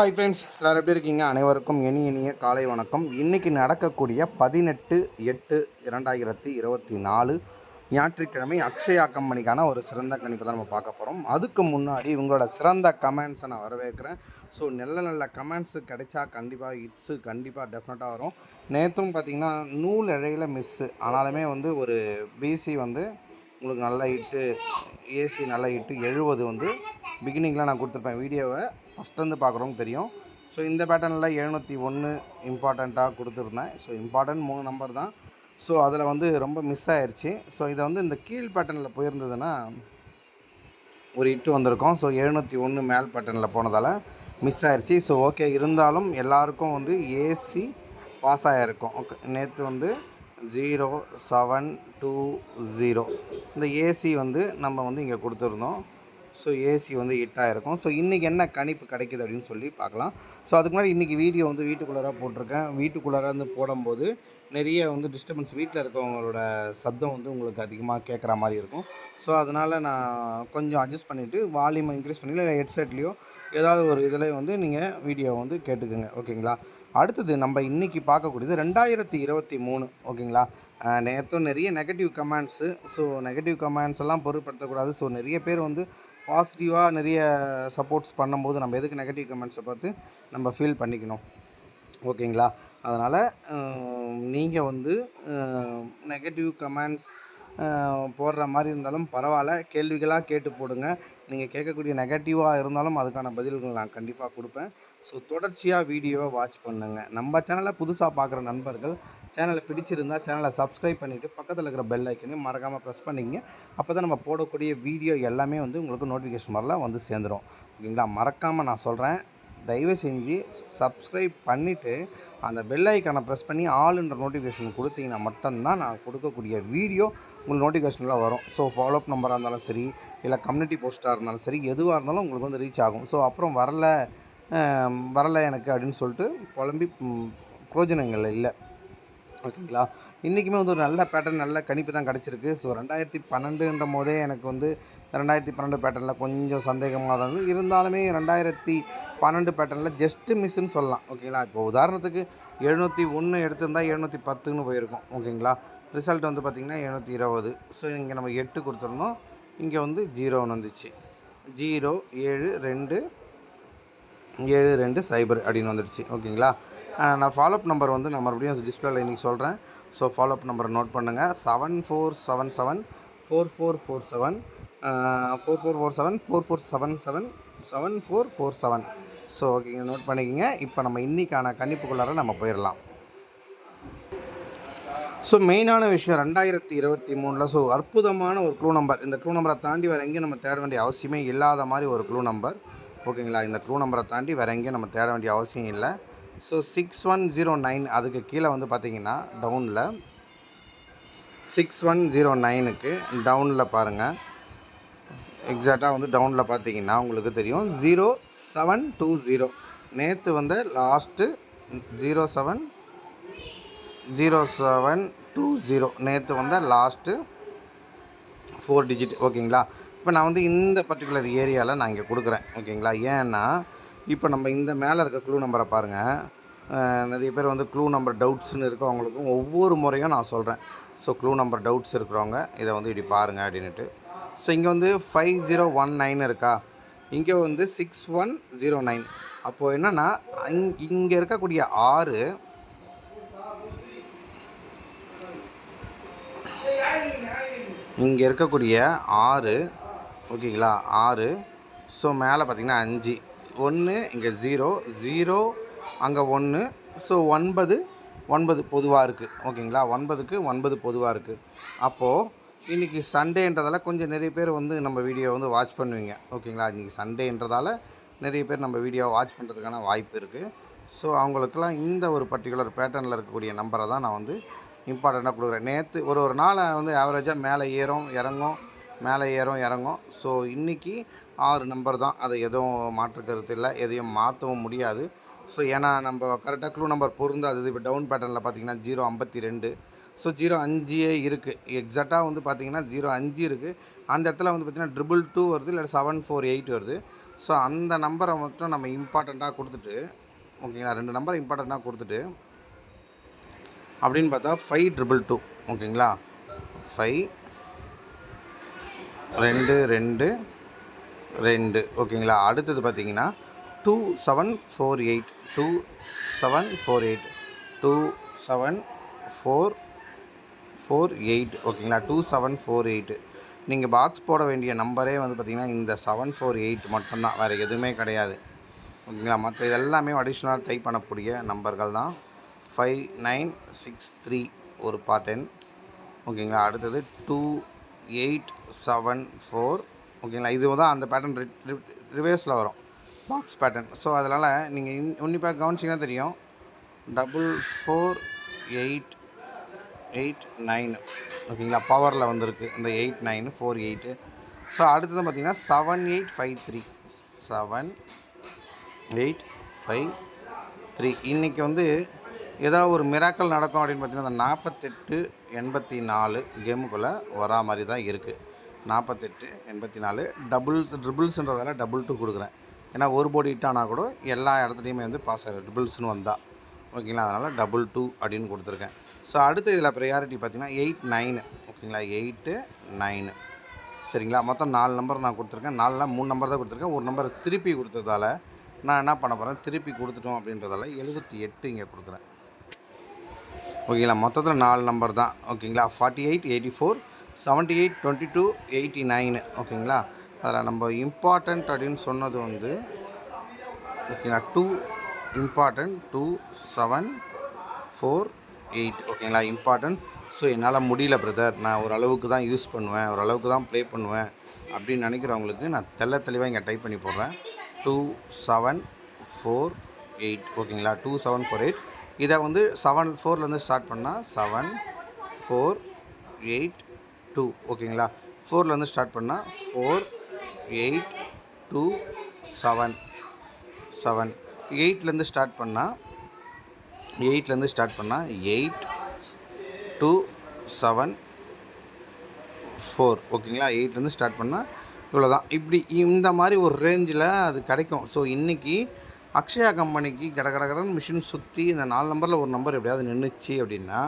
Hi friends எல்லோரும் எப்படி இருக்கீங்க? அனைவருக்கும் இனி இனிய காலை வணக்கம். இன்றைக்கி நடக்கக்கூடிய பதினெட்டு எட்டு இரண்டாயிரத்தி இருபத்தி நாலு ஞாயிற்றுக்கிழமை அக்ஷயா கம்பெனிக்கான ஒரு சிறந்த கணிப்பை தான் நம்ம பார்க்க போகிறோம் அதுக்கு முன்னாடி இவங்களோட சிறந்த கமெண்ட்ஸை நான் வரவேற்கிறேன். ஸோ நல்ல நல்ல கமெண்ட்ஸு கிடைச்சா கண்டிப்பாக ஹிட்ஸு கண்டிப்பாக டெஃபினட்டாக வரும். நேற்றும் பார்த்தீங்கன்னா நூல் இழையில் மிஸ்ஸு ஆனாலுமே வந்து ஒரு பிசி வந்து உங்களுக்கு நல்ல ஹிட்டு ஏசி நல்ல ஹிட்டு எழுபது வந்து பிகினிங்கில் நான் கொடுத்துருப்பேன் வீடியோவை. ஃபஸ்ட்லேருந்து பார்க்குறவங்க தெரியும். ஸோ இந்த பேட்டர்னில் எழுநூற்றி ஒன்று இம்பார்ட்டண்ட்டாக கொடுத்துருந்தேன். ஸோ இம்பார்ட்டன்ட் மூணு நம்பர் தான். ஸோ அதில் வந்து ரொம்ப மிஸ் ஆயிடுச்சு ஸோ இதை வந்து இந்த கீழ் பேட்டர்னில் போயிருந்ததுன்னா ஒரு இட்டு வந்திருக்கும். ஸோ எழுநூற்றி ஒன்று மேல் பேட்டர்னில் போனதால் மிஸ் ஆயிடுச்சு ஸோ ஓகே இருந்தாலும் எல்லாருக்கும் வந்து ஏசி பாஸ் ஆகிருக்கும் ஓகே நேற்று வந்து ஜீரோ செவன் டூ ஜீரோ இந்த ஏசி வந்து நம்ம வந்து இங்கே கொடுத்துருந்தோம். ஸோ ஏசி வந்து ஹிட்டாக இருக்கும் ஸோ இன்றைக்கி என்ன கணிப்பு கிடைக்குது அப்படின்னு சொல்லி பார்க்கலாம். ஸோ அதுக்கு முன்னாடி இன்றைக்கி வீடியோ வந்து வீட்டுக்குள்ளார போட்டிருக்கேன். வீட்டுக்குள்ளார வந்து போடும்போது நிறைய வந்து டிஸ்டர்பன்ஸ் வீட்டில் இருக்கவங்களோட சத்தம் வந்து உங்களுக்கு அதிகமாக கேட்குற மாதிரி இருக்கும். ஸோ அதனால் நான் கொஞ்சம் அட்ஜஸ்ட் பண்ணிவிட்டு வால்யூமை இன்க்ரீஸ் பண்ணி இல்லை ஹெட்செட்லேயோ ஏதாவது ஒரு இதில் வந்து நீங்கள் வீடியோ வந்து கேட்டுக்குங்க. ஓகேங்களா அடுத்தது நம்ம இன்றைக்கி பார்க்கக்கூடியது ரெண்டாயிரத்தி இருபத்தி மூணு. ஓகேங்களா நேற்றும் நிறைய negative comments so negative comments எல்லாம் பொருட்படுத்தக்கூடாது. ஸோ நிறைய பேர் வந்து பாசிட்டிவாக நிறைய சப்போர்ட்ஸ் பண்ணும்போது நம்ம எதுக்கு நெகட்டிவ் கமெண்ட்ஸை பார்த்து நம்ம ஃபீல் பண்ணிக்கணும். ஓகேங்களா? அதனால் நீங்கள் வந்து நெகட்டிவ் கமெண்ட்ஸ் போடுற மாதிரி இருந்தாலும் பரவாயில்ல. கேள்விகளாக கேட்டு போடுங்க. நீங்கள் கேட்கக்கூடிய நெகட்டிவாக இருந்தாலும் அதுக்கான பதில்கள் நான் கண்டிப்பாக கொடுப்பேன். ஸோ தொடர்ச்சியாக வீடியோவை வாட்ச் பண்ணுங்கள் நம்ம சேனலை புதுசாக பார்க்குற நண்பர்கள் சேனலை பிடிச்சிருந்தா சேனலை சப்ஸ்கிரைப் பண்ணிவிட்டு பக்கத்தில் இருக்கிற பெல் ஐக்கனையும் மறக்காமல் ப்ரெஸ் பண்ணிங்க. அப்போ தான் நம்ம போடக்கூடிய வீடியோ எல்லாமே வந்து உங்களுக்கு நோட்டிஃபிகேஷன் மாதிரிலாம் வந்து சேர்ந்துடும் ஓகேங்களா? மறக்காமல் நான் சொல்கிறேன் தயவு செஞ்சு சப்ஸ்கிரைப் பண்ணிவிட்டு அந்த பெல் ஐக்கானை ப்ரெஸ் பண்ணி ஆளுன்ற நோட்டிஃபிகேஷன் கொடுத்தீங்கன்னா மட்டும்தான் நான் கொடுக்கக்கூடிய வீடியோ உங்களுக்கு நோட்டிஃபிகேஷனில் வரும். ஸோ ஃபாலோஅப் நம்பராக இருந்தாலும் சரி இல்லை கம்யூனிட்டி போஸ்ட்டாக இருந்தாலும் சரி எதுவாக இருந்தாலும் உங்களுக்கு வந்து ரீச் ஆகும். ஸோ அப்புறம் வரல வரலை எனக்கு அப்படின்னு சொல்லிட்டு புலம்பி பிரயோஜனங்கள் இல்லை. ஓகேங்களா? இன்றைக்குமே வந்து ஒரு நல்ல பேட்டர்ன் நல்ல கணிப்பு தான் கிடச்சிருக்கு. ஸோ ரெண்டாயிரத்தி பன்னெண்டுன்ற போதே எனக்கு வந்து ரெண்டாயிரத்தி பன்னெண்டு பேட்டர்னில் கொஞ்சம் சந்தேகமாக தான் இருந்தது. இருந்தாலுமே ரெண்டாயிரத்தி பன்னெண்டு பேட்டர்னில் ஜஸ்ட்டு மிஸ்ஸுன்னு சொல்லலாம். ஓகேங்களா? இப்போ உதாரணத்துக்கு எழுநூற்றி ஒன்று எடுத்திருந்தால் எழுநூற்றி பத்துன்னு போயிருக்கோம். ஓகேங்களா? ரிசல்ட் வந்து பார்த்திங்கன்னா எழுநூற்றி இருபது. ஸோ இங்கே நம்ம எட்டு கொடுத்துருந்தோம் இங்கே வந்து ஜீரோன்னு வந்துச்சு. ஜீரோ ஏழு ரெண்டு ஏழு ரெண்டு சைபர் அப்படின்னு வந்துடுச்சு. ஓகேங்களா? நான் ஃபாலோஅப் நம்பர் வந்து நான் மறுபடியும் டிஸ்பிளேல இன்றைக்கி சொல்கிறேன் ஸோ ஃபாலோஅப் நம்பரை நோட் பண்ணுங்கள் seven four seven seven four four four seven four four four seven four four seven seven seven four four seven so ஓகேங்க நோட் பண்ணிக்கோங்க. இப்போ நம்ம இன்றைக்கான கணிப்புக்குள்ளார நம்ம போயிடலாம் ஸோ மெயினான விஷயம் ரெண்டாயிரத்தி இருபத்தி மூணில். ஸோ அற்புதமான ஒரு க்ளூ நம்பர் இந்த க்ளூ நம்பரை தாண்டி வேறு எங்கேயும் நம்ம தேட வேண்டிய அவசியமே இல்லாத மாதிரி ஒரு க்ளூ நம்பர் ஓகேங்களா? இந்த க்ரூ நம்பரை தாண்டி வேறு எங்கேயும் நம்ம தேட வேண்டிய அவசியம் இல்லை. So six one zero nine அதுக்கு கீழே வந்து பார்த்தீங்கன்னா டவுனில் சிக்ஸ் ஒன் ஜீரோ நைனுக்கு டவுனில் பாருங்கள் எக்ஸாக்டாக வந்து டவுனில் பார்த்தீங்கன்னா உங்களுக்கு தெரியும். ஜீரோ செவன் டூ ஜீரோ நேற்று வந்து last zero seven zero seven two zero நேற்று வந்த லாஸ்ட்டு ஃபோர் டிஜிட் ஓகேங்களா? இப்போ நான் வந்து இந்த பர்டிகுலர் ஏரியாவில் நான் இங்கே கொடுக்குறேன். ஓகேங்களா? ஏன்னா இப்போ நம்ம இந்த மேலே இருக்க க்ளூ நம்பரை பாருங்கள் நிறைய பேர் வந்து க்ளூ நம்பர் டவுட்ஸ்னு இருக்கவங்களுக்கும் ஒவ்வொரு முறையும் நான் சொல்கிறேன் ஸோ க்ளூ நம்பர் டவுட்ஸ் இருக்கிறவங்க இதை வந்து இப்படி பாருங்கள் அப்படின்ட்டு ஸோ இங்கே வந்து ஃபைவ் ஜீரோ ஒன் நைன் இருக்கா? இங்கே வந்து சிக்ஸ் ஒன் ஜீரோ நைன் அப்போது என்னென்னா இங் இங்கே இருக்கக்கூடிய ஆறு இங்கே இருக்கக்கூடிய ஆறு ஓகேங்களா? ஆறு. ஸோ மேலே பார்த்திங்கன்னா அஞ்சு. ஒன்று இங்கே ஜீரோ ஜீரோ அங்கே ஒன்று ஸோ ஒன்பது ஒன்பது பொதுவாக இருக்குது ஓகேங்களா? ஒன்பதுக்கு ஒன்பது பொதுவாக இருக்குது அப்போது இன்றைக்கி சண்டேன்றதால கொஞ்சம் நிறைய பேர் வந்து நம்ம வீடியோ வந்து வாட்ச் பண்ணுவீங்க. ஓகேங்களா? இன்றைக்கி சண்டேன்றதால நிறைய பேர் நம்ம வீடியோவை வாட்ச் பண்ணுறதுக்கான வாய்ப்பு இருக்குது ஸோ அவங்களுக்கெல்லாம் இந்த ஒரு பர்டிகுலர் பேட்டர்னில் இருக்கக்கூடிய நம்பரை தான் நான் வந்து இம்பார்ட்டண்ட்டாக கொடுக்குறேன். நேற்று ஒரு ஒரு நாளை வந்து ஆவரேஜாக மேலே ஏறும் இறங்கும். மேலே ஏறும் இறங்கும். ஸோ இன்றைக்கி ஆறு நம்பர் தான். அதை எதுவும் மாற்றுக்கிறது இல்லை. எதையும் மாற்றவும் முடியாது. ஸோ ஏன்னா நம்ம கரெக்டாக க்ளூ நம்பர் பொருந்தாது. இப்போ டவுன் பேட்டர்னில் பார்த்தீங்கன்னா ஜீரோ ஐம்பத்தி ரெண்டு. ஸோ ஜீரோ அஞ்சே இருக்குது எக்ஸாக்டாக வந்து பார்த்தீங்கன்னா ஜீரோ அஞ்சு இருக்குது அந்த இடத்துல வந்து பார்த்தீங்கன்னா ட்ரிபிள் டூ வருது இல்லை செவன் ஃபோர் எயிட் வருது. ஸோ அந்த நம்பரை மட்டும் நம்ம இம்பார்ட்டண்ட்டாக கொடுத்துட்டு ஓகேங்களா ரெண்டு நம்பரை இம்பார்ட்டண்ட்டாக கொடுத்துட்டு அப்படின்னு பார்த்தா ஃபைவ் ட்ரிபிள் டூ ஓகேங்களா ஃபைவ் ரெண்டு ரெண்டு ரெண்டு. ஓகேங்களா? அடுத்தது பார்த்தீங்கன்னா two seven four eight two seven four eight two seven four four eight. ஓகேங்களா? டூ செவன் ஃபோர் எயிட்டு நீங்கள் பாக்ஸ் போட வேண்டிய நம்பரே வந்து பார்த்திங்கன்னா இந்த செவன் ஃபோர் எயிட் மட்டும்தான். வேறு எதுவுமே கிடையாது. ஓகேங்களா? மற்ற இதெல்லாமே அடிஷ்னலாக டைப் பண்ணக்கூடிய நம்பர்கள் தான். ஃபைவ் நைன் சிக்ஸ் த்ரீ ஒரு பாட்டன் ஓகேங்களா? அடுத்தது டூ எயிட் செவன் ஃபோர். ஓகேங்களா? இது தான் அந்த பேட்டர்ன் ரிவர்ஸில் வரும். பாக்ஸ் பேட்டர்ன் ஸோ அதனால் நீங்கள் இன் உன்னிப்பாக கவனிச்சிங்கன்னா தெரியும். Double four eight eight nine ஓகேங்களா? பவரில் வந்திருக்கு. இந்த eight nine four eight so அடுத்தது பார்த்தீங்கன்னா seven eight five three seven eight five three இன்றைக்கி வந்து ஏதாவது ஒரு மிராக்கல் நடக்கும் அப்படின்னு பார்த்தீங்கன்னா அந்த நாற்பத்தெட்டு எண்பத்தி நாலு கேமுக்குள்ளே வரா மாதிரி தான் இருக்குது நாற்பத்தெட்டு எண்பத்தி நாலு டபுள்ஸ் ட்ரிபிள்ஸுன்றதால டபுள் டூ கொடுக்குறேன். ஏன்னா ஒரு போடி ஹிட் ஆனால் கூட எல்லா இடத்துலையுமே வந்து பாஸ் ஆகிடும் ட்ரிபிள்ஸ்னு வந்தால் ஓகேங்களா அதனால் டபுள் டூ அப்படின்னு கொடுத்துருக்கேன். ஸோ அடுத்து இதில் ப்ரையாரிட்டி பார்த்தீங்கன்னா எயிட் நைனு ஓகேங்களா எயிட்டு நைனு சரிங்களா? மொத்தம் நாலு நம்பர் நான் கொடுத்துருக்கேன். நாலில் மூணு நம்பர் தான் கொடுத்துருக்கேன். ஒரு நம்பர் திருப்பி கொடுத்ததால நான் என்ன பண்ண போகிறேன் திருப்பி கொடுத்துட்டோம் அப்படின்றதால எழுபத்தி எட்டு இங்கே கொடுக்குறேன். ஓகேங்களா? மொத்தத்தில் நாலு நம்பர் தான். ஓகேங்களா? Forty eight eighty four seventy eight twenty two eighty nine ஓகேங்களா? அதில் நம்ம இம்பார்ட்டண்ட் அப்படின்னு சொன்னது வந்து ஓகேங்களா? Two important two seven four eight ஓகேங்களா? இம்பார்ட்டண்ட் ஸோ என்னால் முடியல பிரதர் நான் ஓரளவுக்கு தான் யூஸ் பண்ணுவேன். ஓரளவுக்கு தான் ப்ளே பண்ணுவேன். அப்படின்னு நினைக்கிறவங்களுக்கு நான் தெள்ள தெளிவாக இங்கே டைப் பண்ணி போடுறேன். டூ செவன் ஃபோர் எயிட் ஓகேங்களா? டூ செவன் ஃபோர் எயிட் இதை வந்து செவன் ஃபோர்லேருந்து ஸ்டார்ட் பண்ணால் செவன் ஃபோர் எயிட் டூ ஓகேங்களா? ஃபோர்லேருந்து ஸ்டார்ட் பண்ணால் four eight two seven seven எயிட்லேருந்து start பண்ணால் எயிட்லேருந்து ஸ்டார்ட் பண்ணால் எயிட் டூ செவன் ஃபோர் ஓகேங்களா? எயிட்லேருந்து ஸ்டார்ட் பண்ணால் இவ்வளோ தான் இப்படி இந்த மாதிரி ஒரு ரேஞ்சில் அது கிடைக்கும். ஸோ இன்றைக்கி அக்ஷயா கம்பெனிக்கு கட கட மிஷின் சுற்றி இந்த நாலு நம்பரில் ஒரு நம்பர் எப்படியாவது நின்றுச்சு அப்படின்னா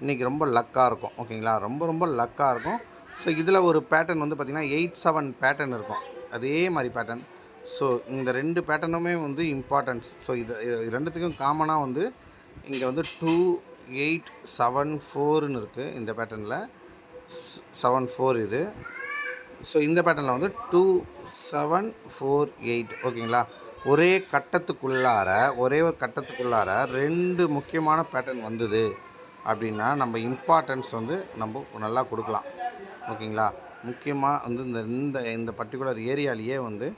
இன்றைக்கி ரொம்ப லக்காக இருக்கும். ஓகேங்களா? ரொம்ப ரொம்ப லக்காக இருக்கும். ஸோ இதில் ஒரு பேட்டர்ன் வந்து பார்த்திங்கன்னா எயிட் செவன் பேட்டர்ன் இருக்கும். அதே மாதிரி பேட்டர்ன் ஸோ இந்த ரெண்டு பேட்டர்னுமே வந்து இம்பார்ட்டன்ஸ் ஸோ இது இது ரெண்டுத்துக்கும் காமனாக வந்து இங்கே வந்து டூ எயிட் செவன் ஃபோர்னு இருக்குது இந்த பேட்டர்னில் செவன் ஃபோர் இது. ஸோ இந்த பேட்டர்னில் வந்து டூ செவன் ஃபோர் எயிட் ஓகேங்களா? ஒரே கட்டத்துக்குள்ளார ஒரே ஒரு கட்டத்துக்குள்ளார ரெண்டு முக்கியமான பேட்டர்ன் வந்தது அப்படின்னா நம்ம இம்பார்ட்டன்ஸ் வந்து நம்ம நல்லா கொடுக்கலாம். ஓகேங்களா? முக்கியமாக வந்து இந்த இந்த இந்த பர்டிகுலர் ஏரியாலேயே வந்து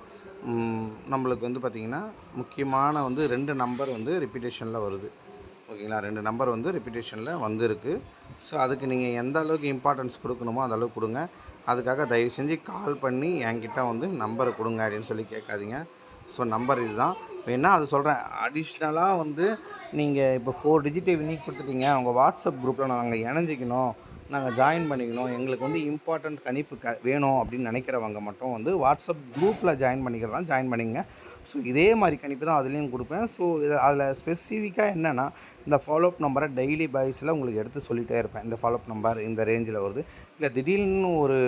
நம்மளுக்கு வந்து பார்த்திங்கன்னா முக்கியமான வந்து ரெண்டு நம்பர் வந்து ரிப்பீட்டேஷனில் வருது. ஓகேங்களா? ரெண்டு நம்பர் வந்து ரிப்பீட்டேஷனில் வந்திருக்கு. ஸோ அதுக்கு நீங்கள் எந்த அளவுக்கு இம்பார்ட்டன்ஸ் கொடுக்கணுமோ அந்த அளவுக்கு கொடுங்க. அதுக்காக தயவு செஞ்சு கால் பண்ணி என்கிட்ட வந்து நம்பரை கொடுங்க அப்படின்னு சொல்லி கேட்காதீங்க. ஸோ நம்பர் இதுதான். வேணா அது சொல்கிறேன் அடிஷ்னலாக வந்து நீங்கள் இப்போ ஃபோர் டிஜிட்டை வினிக் கொடுத்துட்டீங்க உங்கள் வாட்ஸ்அப் குரூப்பில் நாங்கள் இணைஞ்சிக்கணும். நாங்கள் ஜாயின் பண்ணிக்கணும். எங்களுக்கு வந்து இம்பார்ட்டண்ட் கணிப்பு க வேணும் அப்படின்னு நினைக்கிறவங்க மட்டும் வந்து வாட்ஸ்அப் குரூப்பில் ஜாயின் பண்ணிக்கிறதா ஜாயின் பண்ணிங்க ஸோ இதே மாதிரி கணிப்பு தான் அதுலேயும் கொடுப்பேன். ஸோ இது அதில் ஸ்பெசிஃபிக்காக என்னென்னா இந்த ஃபாலோஅப் நம்பரை டெய்லி பாய்ஸில் உங்களுக்கு எடுத்து சொல்லிகிட்டே இருப்பேன். இந்த ஃபாலோஅப் நம்பர் இந்த ரேஞ்சில் வருது. இல்லை திடீர்னு ஒரு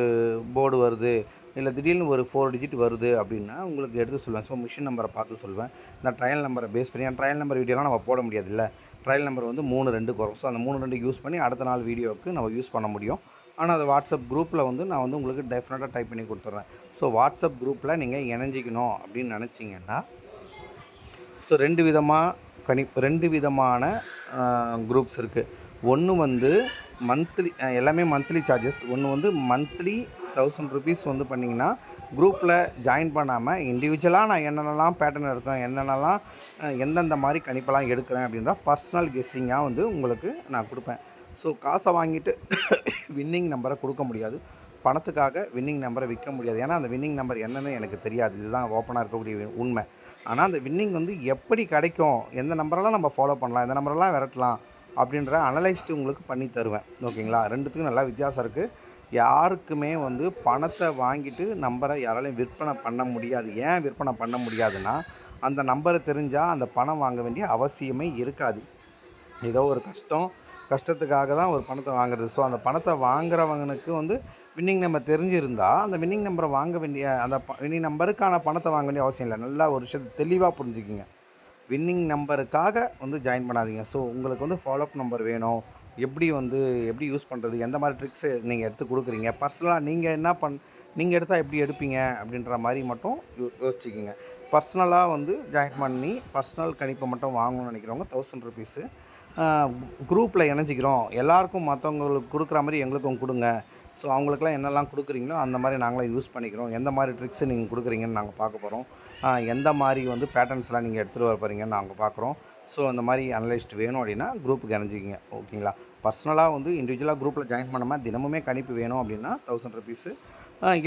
போர்டு வருது இல்லை திடீர்னு ஒரு ஃபோர் டிஜிட் வருது அப்படின்னா உங்களுக்கு எடுத்து சொல்லுவேன். ஸோ மிஷின் நம்பரை பார்த்து சொல்லுவேன். இந்த ட்ரையல் நம்பரை பேஸ் பண்ணி ட்ரையல் நம்பர் வீடியோலாம் நம்ம போட முடியாது இல்லை ட்ரையல் நம்பர் வந்து மூணு ரெண்டு வரும். ஸோ அந்த மூணு ரெண்டு யூஸ் பண்ணி அடுத்த நாள் வீடியோவுக்கு நம்ம யூஸ் பண்ண முடியும். ஆனால் அது வாட்ஸ்அப் குரூப்பில் வந்து நான் வந்து உங்களுக்கு டெஃபினட்டாக டைப் பண்ணி கொடுத்துட்றேன் ஸோ வாட்ஸ்அப் குரூப்பில் நீங்கள் இணைஞ்சிக்கணும் அப்படின்னு நினச்சிங்கன்னா ஸோ ரெண்டு விதமாக கணி ரெண்டு விதமான குரூப்ஸ் இருக்குது ஒன்று வந்து மந்த்லி எல்லாமே மந்த்லி சார்ஜஸ் ஒன்று வந்து மந்த்லி தௌசண்ட் ருபீஸ் வந்து பண்ணிங்கன்னா குரூப்பில் ஜாயின் பண்ணாமல் இண்டிவிஜுவலாக நான் என்னென்னலாம் பேட்டர்ன் இருக்கேன் என்னென்னலாம் எந்தெந்த மாதிரி கணிப்பெல்லாம் எடுக்கிறேன் அப்படின்ற பர்சனல் கெஸ்ஸிங்காக வந்து உங்களுக்கு நான் கொடுப்பேன். ஸோ காசை வாங்கிட்டு வின்னிங் நம்பரை கொடுக்க முடியாது. பணத்துக்காக வின்னிங் நம்பரை விற்க முடியாது. ஏன்னா அந்த வின்னிங் நம்பர் என்னென்னு எனக்கு தெரியாது. இதுதான் ஓப்பனாக இருக்கக்கூடிய உண்மை. ஆனால் அந்த வின்னிங் வந்து எப்படி கிடைக்கும் எந்த நம்பரெல்லாம் நம்ம ஃபாலோ பண்ணலாம் எந்த நம்பரெல்லாம் விரட்டலாம் அப்படின்ற அனலைஸ்டு உங்களுக்கு பண்ணி தருவேன். ஓகேங்களா ரெண்டுத்துக்கும் நல்லா வித்தியாசம் இருக்குது யாருக்குமே வந்து பணத்தை வாங்கிட்டு நம்பரை யாராலையும் விற்பனை பண்ண முடியாது. ஏன் விற்பனை பண்ண முடியாதுன்னா அந்த நம்பரை தெரிஞ்சால் அந்த பணம் வாங்க வேண்டிய அவசியமே இருக்காது. ஏதோ ஒரு கஷ்டம் கஷ்டத்துக்காக தான் ஒரு பணத்தை வாங்குறது. ஸோ அந்த பணத்தை வாங்குறவங்களுக்கு வந்து வின்னிங் நம்பர் தெரிஞ்சிருந்தால் அந்த வின்னிங் நம்பரை வாங்க வேண்டிய அந்த வின்னிங் நம்பருக்கான பணத்தை வாங்க வேண்டிய அவசியம் இல்லை. நல்லா ஒரு விஷயத்தை தெளிவாக புரிஞ்சுக்கிங்க. வின்னிங் நம்பருக்காக வந்து ஜாயின் பண்ணாதீங்க. ஸோ உங்களுக்கு வந்து ஃபாலோஅப் நம்பர் வேணும். எப்படி வந்து எப்படி யூஸ் பண்ணுறது எந்த மாதிரி ட்ரிக்ஸு நீங்கள் எடுத்து கொடுக்குறீங்க? பர்சனலாக நீங்கள் என்ன பண் நீங்கள் எடுத்தால் எப்படி எடுப்பீங்க? அப்படின்ற மாதிரி மட்டும் யோ யோசிச்சுக்கிங்க. பர்சனலாக வந்து ஜாயின் பண்ணி பர்சனல் கணிப்பை மட்டும் வாங்கணும்னு நினைக்கிறவங்க தௌசண்ட் ருபீஸு குரூப்பில் இணைஞ்சிக்கிறோம். எல்லாருக்கும் மற்றவங்களுக்கு கொடுக்குற மாதிரி எங்களுக்கும் கொடுங்க. ஸோ அவங்களுக்குலாம் என்னெல்லாம் கொடுக்குறீங்களோ அந்த மாதிரி நாங்களாம் யூஸ் பண்ணிக்கிறோம். எந்த மாதிரி ட்ரிக்ஸு நீங்கள் கொடுக்குறீங்கன்னு நாங்கள் பார்க்க போகிறோம் எந்த மாதிரி வந்து பேட்டர்ன்ஸ்லாம் நீங்கள் எடுத்துகிட்டு வர போகிறீங்கன்னு நாங்கள் பார்க்குறோம். ஸோ அந்த மாதிரி அனலிஸ்ட் வேணும் அப்படின்னா குரூப்புக்கு இணைஞ்சிக்கிங்க. ஓகேங்களா பர்சனலாக வந்து இண்டிவிஜுவலாக குரூப்பில் ஜாயின் பண்ணாமல் தினமுமே கணிப்பு வேணும் அப்படின்னா தௌசண்ட் ருபீஸு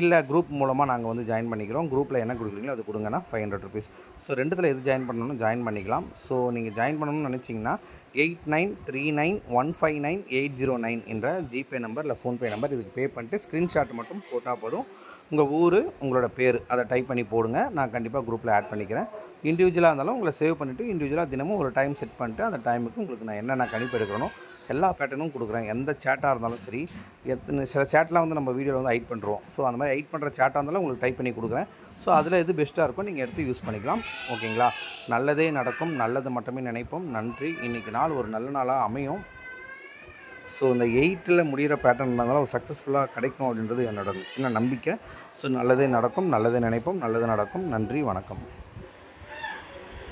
இல்லை குரூப் மூலமாக நாங்கள் வந்து ஜாயின் பண்ணிக்கிறோம். குரூப்பில் என்ன கொடுக்குறீங்களோ அது கொடுங்கன்னா ஃபைவ் ஹண்ட்ரட் ருபீஸ் ஸோ ரெண்டுத்தில் எது ஜாயின் பண்ணணும் ஜாயின் பண்ணிக்கலாம். ஸோ நீங்கள் ஜாயின் பண்ணணும்னு நினச்சிங்கன்னா eight nine three nine one five nine eight zero nine என்ற ஜிபே நம்பர் இல்லை ஃபோன்பே நம்பர் இதுக்கு பே பண்ணிட்டு ஸ்க்ரீன்ஷாட் மட்டும் போட்டால் போதும். உங்கள் ஊர் உங்களோட பேர் அதை டைப் பண்ணி போடுங்க. நான் கண்டிப்பாக குரூப்பில் ஆட் பண்ணிக்கிறேன். இண்டிவிஜுவலாக இருந்தாலும் உங்களை சேவ் பண்ணிவிட்டு இண்டிவிஜுவலாக தினமும் ஒரு டைம் செட் பண்ணிட்டு அந்த டைமுக்கு உங்களுக்கு நான் என்னென்ன கணிப்பு எடுக்கணும் எல்லா பேட்டர்னும் கொடுக்குறேன். எந்த சேட்டாக இருந்தாலும் சரி எத்தனை சில சேட்டெலாம் வந்து நம்ம வீடியோவில் வந்து ஹைட் பண்ணுறோம் ஸோ அந்த மாதிரி ஹைட் பண்ணுற சேட்டாக இருந்தாலும் உங்களுக்கு டைப் பண்ணி கொடுக்குறேன். ஸோ அதில் எது பெஸ்ட்டாக இருக்கோ நீங்கள் எடுத்து யூஸ் பண்ணிக்கலாம். ஓகேங்களா நல்லதே நடக்கும். நல்லது மட்டுமே நினைப்போம். நன்றி. இன்றைக்கி நாள் ஒரு நல்ல நாளாக அமையும். ஸோ இந்த எயிட்டில் முடிகிற பேட்டர்ன் இருந்தாலும் சக்ஸஸ்ஃபுல்லாக கிடைக்கும் அப்படின்றது என்னோட சின்ன நம்பிக்கை. ஸோ நல்லதே நடக்கும். நல்லதே நினைப்போம். நல்லது நடக்கும். நன்றி. வணக்கம்.